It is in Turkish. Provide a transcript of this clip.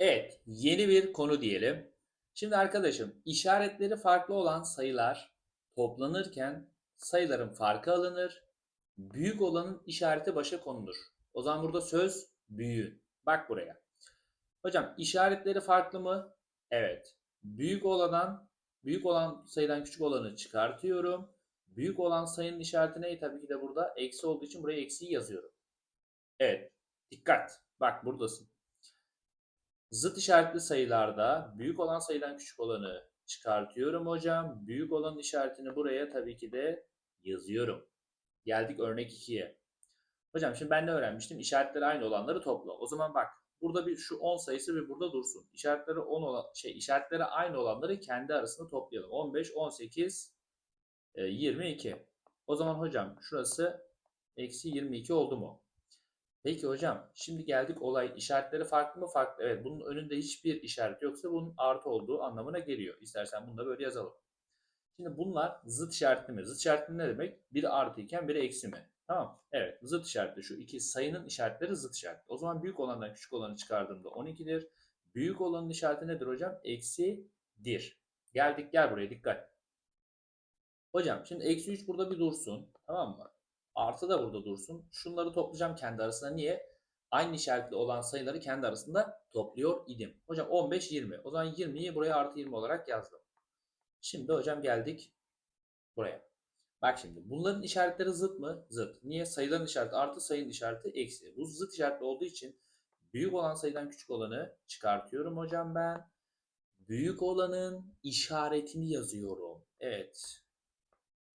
Evet, yeni bir konu diyelim. Şimdi arkadaşım, işaretleri farklı olan sayılar toplanırken sayıların farkı alınır. Büyük olanın işareti başa konulur. O zaman burada söz büyüğün. Bak buraya. Hocam işaretleri farklı mı? Evet. Büyük olandan büyük olan sayıdan küçük olanı çıkartıyorum. Büyük olan sayının işareti ne? Tabii ki de burada eksi olduğu için buraya eksiyi yazıyorum. Evet. Dikkat. Bak buradasın. Zıt işaretli sayılarda büyük olan sayıdan küçük olanı çıkartıyorum hocam. Büyük olanın işaretini buraya tabii ki de yazıyorum. Geldik örnek 2'ye. Hocam şimdi ben ne öğrenmiştim? İşaretleri aynı olanları topla. O zaman bak burada bir şu 10 sayısı bir burada dursun. İşaretleri 10 olan şey işaretleri aynı olanları kendi arasında toplayalım. 15, 18, e, 22. O zaman hocam şurası eksi 22 oldu mu? Peki hocam şimdi geldik olay işaretleri farklı mı farklı? Evet bunun önünde hiçbir işaret yoksa bunun artı olduğu anlamına geliyor. İstersen bunu da böyle yazalım. Şimdi bunlar zıt işaretli mi? Zıt işaretli ne demek? Biri artı iken biri eksi mi? Tamam. Evet zıt işaretli şu iki sayının işaretleri zıt işaretli. O zaman büyük olandan küçük olanı çıkardığımda 12'dir. Büyük olanın işareti nedir hocam? Eksidir. Geldik gel buraya dikkat. Hocam şimdi eksi 3 burada bir dursun. Tamam mı? Artı da burada dursun. Şunları toplayacağım kendi arasında. Niye? Aynı işaretli olan sayıları kendi arasında topluyor idim. Hocam 15, 20. O zaman 20'yi buraya artı 20 olarak yazdım. Şimdi hocam geldik buraya. Bak şimdi bunların işaretleri zıt mı? Zıt. Niye? Sayıların işareti artı sayının işareti eksi. Bu zıt işaretli olduğu için büyük olan sayıdan küçük olanı çıkartıyorum hocam ben. Büyük olanın işaretini yazıyorum. Evet.